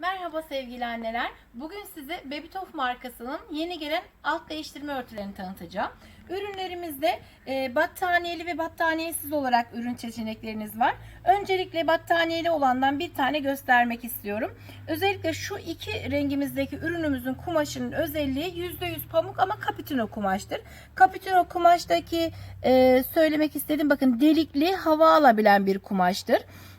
Merhaba sevgili anneler. Bugün size Babytof markasının yeni gelen alt değiştirme örtülerini tanıtacağım. Ürünlerimizde e, battaniyeli ve battaniyesiz olarak ürün seçenekleriniz var. Öncelikle battaniyeli olandan bir tane göstermek istiyorum. Özellikle şu iki rengimizdeki ürünümüzün kumaşının özelliği %100 pamuk ama kapitino kumaştır. Kapitino kumaştaki e, söylemek istediğim bakın delikli hava alabilen bir kumaştır.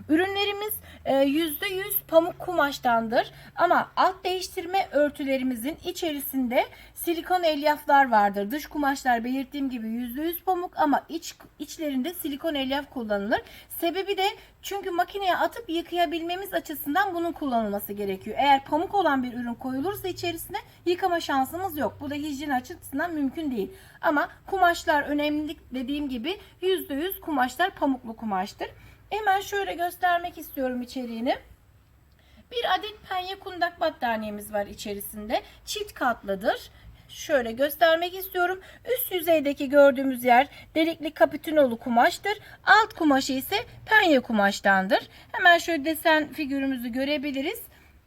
Ürünlerimiz e, %100 pamuk kumaştandır ama alt değiştirme örtülerimizin içerisinde silikon elyaflar vardır. Dış kumaşlar belirttiğim gibi %100 pamuk ama iç içlerinde silikon elyaf kullanılır. Sebebi de çünkü makineye atıp yıkayabilmemiz açısından bunun kullanılması gerekiyor. Eğer pamuk olan bir ürün koyulursa içerisine yıkama şansımız yok. Bu da hijyen açısından mümkün değil. Ama kumaşlar önemli dediğim gibi %100 kumaşlar pamuklu kumaştır. Hemen şöyle göstermek istiyorum içeriğini. Bir adet penye kundak battaniyemiz var içerisinde. Çift katlıdır. Şöyle göstermek istiyorum. Üst yüzeydeki gördüğümüz yer delikli kapitinolu kumaştır. Alt kumaşı ise penye kumaştandır. Hemen şöyle desen figürümüzü görebiliriz.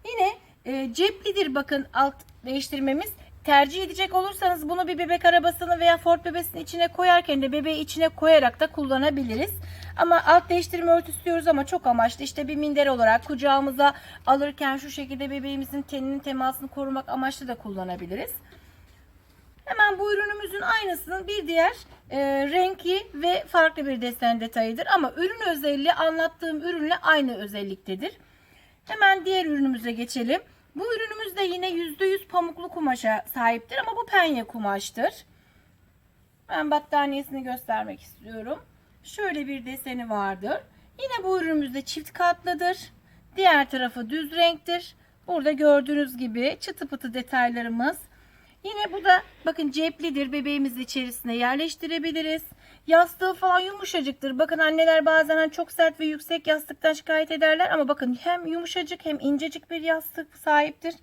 Yine e, ceplidir bakın alt değiştirmemiz. Tercih edecek olursanız bunu bir bebek arabasını veya Ford bebesinin içine koyarken de bebeği içine koyarak da kullanabiliriz. Ama alt değiştirme örtüsü diyoruz ama çok amaçlı işte bir minder olarak kucağımıza alırken şu şekilde bebeğimizin teninin temasını korumak amaçlı da kullanabiliriz. Hemen bu ürünümüzün aynısının bir diğer e, renkli ve farklı bir desen detayıdır. Ama ürün özelliği anlattığım ürünle aynı özelliktedir. Hemen diğer ürünümüze geçelim. Bu ürünümüz de yine %100 pamuklu kumaşa sahiptir ama bu penye kumaştır. Ben battaniyesini göstermek istiyorum. Şöyle bir deseni vardır. Yine bu ürünümüzde çift katlıdır. Diğer tarafı düz renktir. Burada gördüğünüz gibi çıtı pıtı detaylarımız. Yine bu da bakın ceplidir. Bebeğimizi içerisine yerleştirebiliriz. Yastığı falan yumuşacıktır. Bakın anneler bazen hani çok sert ve yüksek yastıktan şikayet ederler ama bakın hem yumuşacık hem incecik bir yastık sahiptir.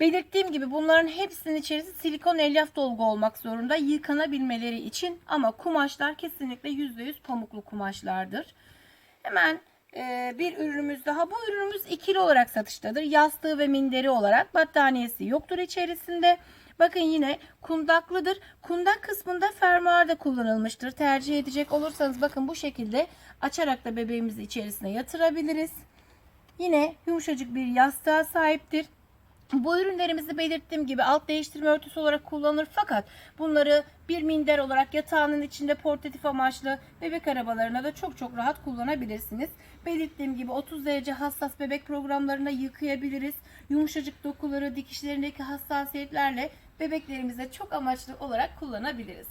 Belirttiğim gibi bunların hepsinin içerisi silikon elyaf dolgu olmak zorunda yıkanabilmeleri için ama kumaşlar kesinlikle %100 pamuklu kumaşlardır. Hemen e, bir ürünümüz daha. Bu ürünümüz ikili olarak satıştadır. Yastığı ve minderi olarak battaniyesi yoktur içerisinde. Bakın yine kundaklıdır. Kundak kısmında fermuar da kullanılmıştır. Tercih edecek olursanız bakın bu şekilde açarak da bebeğimizi içerisine yatırabiliriz. Yine yumuşacık bir yastığa sahiptir. Bu ürünlerimizi belirttiğim gibi alt değiştirme örtüsü olarak kullanılır fakat bunları bir minder olarak yatağının içinde portatif amaçlı bebek arabalarına da çok çok rahat kullanabilirsiniz. Belirttiğim gibi 30 derece hassas bebek programlarında yıkayabiliriz. Yumuşacık dokuları dikişlerindeki hassasiyetlerle bebeklerimize çok amaçlı olarak kullanabiliriz.